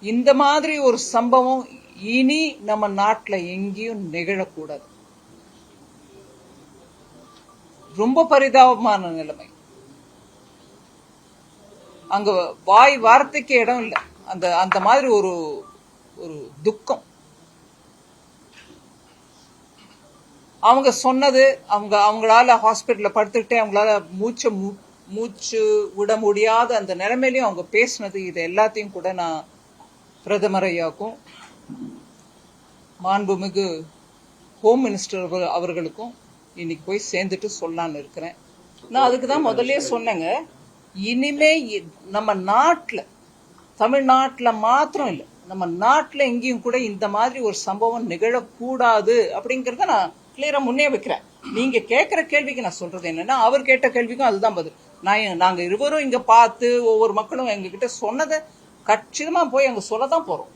இந்த மாதிரி ஒரு சம்பவம் இனி நம்ம நாட்டில் எங்கேயும் நிகழக்கூடாது. ரொம்ப பரிதாபமான நிலைமை. அங்க வாய் வார்த்தைக்கு இடம் இல்லை. அந்த அந்த மாதிரி ஒரு ஒரு துக்கம். அவங்க சொன்னது அவங்க அவங்களால ஹாஸ்பிட்டல்ல படுத்துக்கிட்டே அவங்களால மூச்சை மூச்சு விட முடியாத அந்த நிலைமையிலையும் அவங்க பேசினது இது எல்லாத்தையும் கூட நான் பிரதமர் மாண்புமிகு ஹோம் மினிஸ்டர் அவர்களுக்கும் இன்னைக்கு போய் சேர்ந்துட்டு சொல்லான்னு இருக்கிறேன். நான் அதுக்கு தான் முதல்ல சொன்னேங்க. இனிமே நம்ம நாட்டில் தமிழ்நாட்டில் மாத்திரம் இல்லை நம்ம நாட்டில் எங்கேயும் கூட இந்த மாதிரி ஒரு சம்பவம் நிகழக்கூடாது அப்படிங்கிறத நான் கிளியராக முன்னே வைக்கிறேன். நீங்க கேட்குற கேள்விக்கு நான் சொல்றது என்னன்னா அவர் கேட்ட கேள்விக்கும் அதுதான் பதில். நான் நாங்கள் நாங்க இருவரும் இங்க பார்த்து ஒவ்வொரு மக்களும் எங்ககிட்ட சொன்னதை கச்சிதமாக போய் அங்கே சொல்ல தான் போகிறோம்